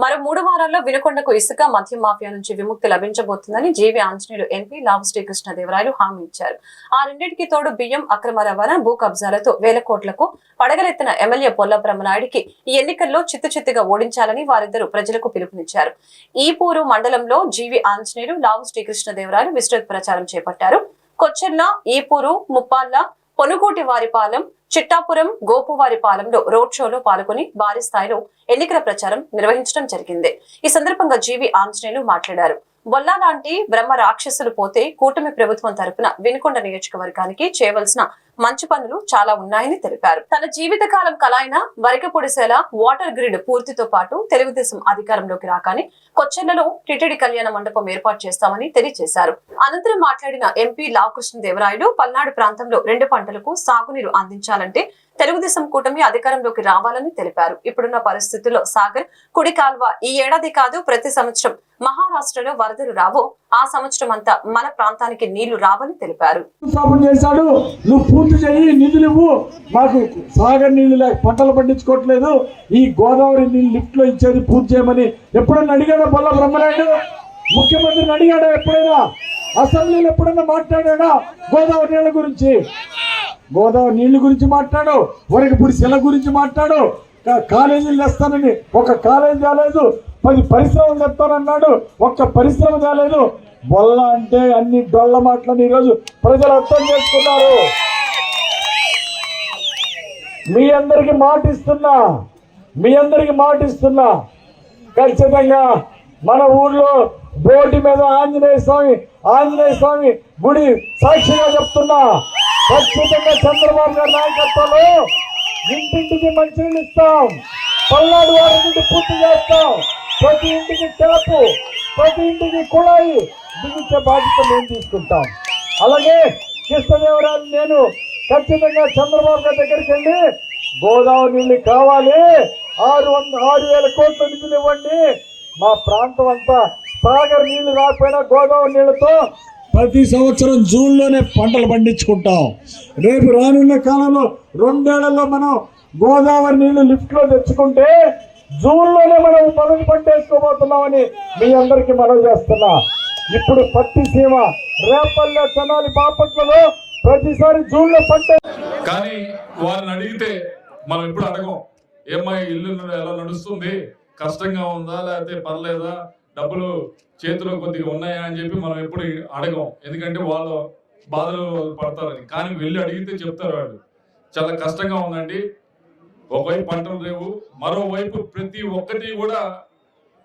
మరో మూడు వారాల్లో వినుకొండకు ఇసుక మద్యం మాఫియా నుంచి విముక్తి లభించబోతుందని జీవి ఆంజనేయులు ఎంపీ లావు శ్రీకృష్ణదేవరాయలు హామీ ఇచ్చారు. ఆ రెండింటికి తోడు బియ్యం అక్రమ రవాణా భూ కబ్జాలతో వేల కోట్లకు పడగలెత్తిన ఎమ్మెల్యే పొల్లబ్రహ్మనాయుడికి ఈ ఎన్నికల్లో చిత్తుచిత్తుగా ఓడించాలని వారిద్దరూ ప్రజలకు పిలుపునిచ్చారు. ఈపూరు మండలంలో జీవి ఆంజనేయులు లావు శ్రీకృష్ణదేవరాయలు విస్తృత ప్రచారం చేపట్టారు. కొచ్చెర్ల ఈపూరు ముప్పాళ్ళ పొనుగోటి వారిపాలెం చిట్టాపురం గోపువారిపాలెంలో రోడ్ షోలో పాల్గొని భారీ స్థాయిలో ఎన్నికల ప్రచారం నిర్వహించడం జరిగింది. ఈ సందర్భంగా జీవి ఆంజనేయులు మాట్లాడారు. బొల్లా లాంటి బ్రహ్మ రాక్షసులు పోతే కూటమి ప్రభుత్వం తరపున వినుకొండ నియోజకవర్గానికి చేయవలసిన మంచి పనులు చాలా ఉన్నాయని తెలిపారు. తన జీవితకాలం కలాయిన వరకపొడిసేల వాటర్ గ్రిడ్ పూర్తితో పాటు తెలుగుదేశం అధికారంలోకి రాగానే కొచ్చెర్లలో టిటిడి కళ్యాణ మండపం ఏర్పాటు చేస్తామని తెలియజేశారు. అనంతరం మాట్లాడిన ఎంపీ లావకృష్ణదేవరాయలు పల్నాడు ప్రాంతంలో రెండు పంటలకు సాగునీరు అందించాలంటే తెలుగుదేశం కూటమి అధికారంలోకి రావాలని తెలిపారు. ఇప్పుడున్న పరిస్థితుల్లో సాగర్ కుడి కాల్వ ఈ ఏడాది కాదు ప్రతి సంవత్సరం మహారాష్ట్రలో వరదలు రావో. ఆ సంవత్సరం అంతా మన ప్రాంతానికి నీళ్ళు రావని తెలిపారు. పూర్తి చేయి నిధులు ఇవ్వు. మాకు సాగర్ నీళ్ళు లేక పంటలు పండించుకోవట్లేదు. ఈ గోదావరి నీళ్ళు లిఫ్ట్లో ఇచ్చేది పూర్తి చేయమని ఎప్పుడైనా అడిగాడా బొల్ల బ్రహ్మనాయుడు? ముఖ్యమంత్రిని అడిగాడా ఎప్పుడైనా? అసెంబ్లీలో ఎప్పుడైనా మాట్లాడాడా గోదావరి నీళ్ళ గురించి? గోదావరి నీళ్ళ గురించి మాట్లాడు. వరకపూడి శిల గురించి మాట్లాడు. కాలేజీలు తెస్తానని. ఒక కాలేజీ తేలేదు. పది పరిశ్రమలు తెస్తానన్నాడు. ఒక్క పరిశ్రమ తేలేదు. బొల్ల అంటే అన్ని డొల్ల మాటలని ఈరోజు ప్రజలు అర్థం చేసుకున్నారు. మీ అందరికి మాట ఇస్తున్నా మీ అందరికి మాట ఇస్తున్నా ఖచ్చితంగా మన ఊళ్ళో బోటి మీద ఆంజనేయ స్వామి ఆంజనేయ స్వామి గుడి సాక్షిగా చెప్తున్నా. ఖచ్చితంగా చంద్రబాబు గారి నాయకత్వంలో ఇంటింటికి మంచినీళ్ళు ఇస్తాం. పల్నాడు వారి నుండి పూర్తి చేస్తాం. ప్రతి ఇంటికి ట్యాపు ప్రతి ఇంటికి కుళాయి బిగించే బాధ్యత మేము తీసుకుంటాం. అలాగే కృష్ణదేవరాయలు నేను ఖచ్చితంగా చంద్రబాబు గారి దగ్గరికి వెళ్ళి గోదావరి నీళ్ళు కావాలి. ఆరు వంద ఆరు వేల కోట్ల నిధులు ఇవ్వండి. మా ప్రాంతం అంతా సాగర్ నీళ్ళు రాకపోయినా గోదావరి నీళ్ళతో ప్రతి సంవత్సరం జూన్లోనే పంటలు పండించుకుంటాం. రేపు రానున్న కాలంలో రెండేళ్ళలో మనం గోదావరి నీళ్ళు లిఫ్ట్లో తెచ్చుకుంటే జూన్లోనే మనం పనులు పంటేసుకోబోతున్నామని మీ అందరికీ మనవి చేస్తున్నా. ఇప్పుడు పత్తి సీమ రేపల్లె తెనాలి బాపట్లలో ప్రతిసారి జూన్లో పంట కానీ వారిని అడిగితే మనం ఎప్పుడు అడగం. ఏమై ఇల్లు ఎలా నడుస్తుంది? కష్టంగా ఉందా లేకపోతే పర్లేదా? డబ్బులు చేతిలో కొద్దిగా ఉన్నాయా అని చెప్పి మనం ఎప్పుడు అడగం. ఎందుకంటే వాళ్ళు బాధలు పడతారని. కానీ వెళ్ళి అడిగితే చెప్తారు వాళ్ళు. చాలా కష్టంగా ఉందండి. ఒకవైపు పంటలు లేవు మరోవైపు ప్రతి ఒక్కటి కూడా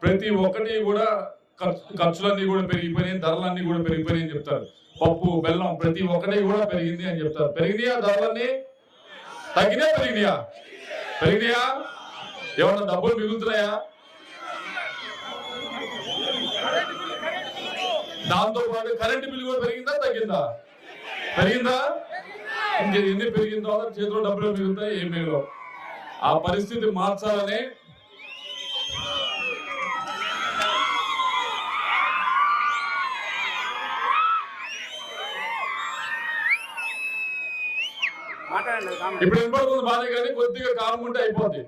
ప్రతి ఒక్కటి కూడా ఖర్చు- ఖర్చులన్నీ కూడా పెరిగిపోయినాయి ధరలన్నీ కూడా పెరిగిపోయినాయి చెప్తారు. పప్పు బెల్లం ప్రతి ఒక్కటి కూడా పెరిగింది అని చెప్తారు. పెరిగినాయా ధరలన్నీ? తగ్గినా పెరిగినాయా పెరిగినాయా ఏమన్నా డబ్బులు మిగులుతున్నాయా? దాంతో పాటు కరెంటు బిల్లు కూడా పెరిగిందా తగ్గిందా? పెరిగిందా? ఇంక ఎన్ని పెరిగిన తర్వాత చేతిలో డబ్బులు మిగులుతాయి? ఏం మిగలవు. ఆ పరిస్థితి మార్చాలని ఇప్పుడు వినపడుతుంది బాగానే కానీ కొద్దిగా కాలం ఉంటే అయిపోద్ది.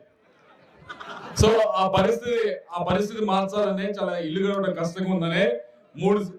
సో ఆ పరిస్థితి ఆ పరిస్థితి మార్చాలనే చాలా ఇల్లు కట్టడం కష్టంగా ఉందని మూడు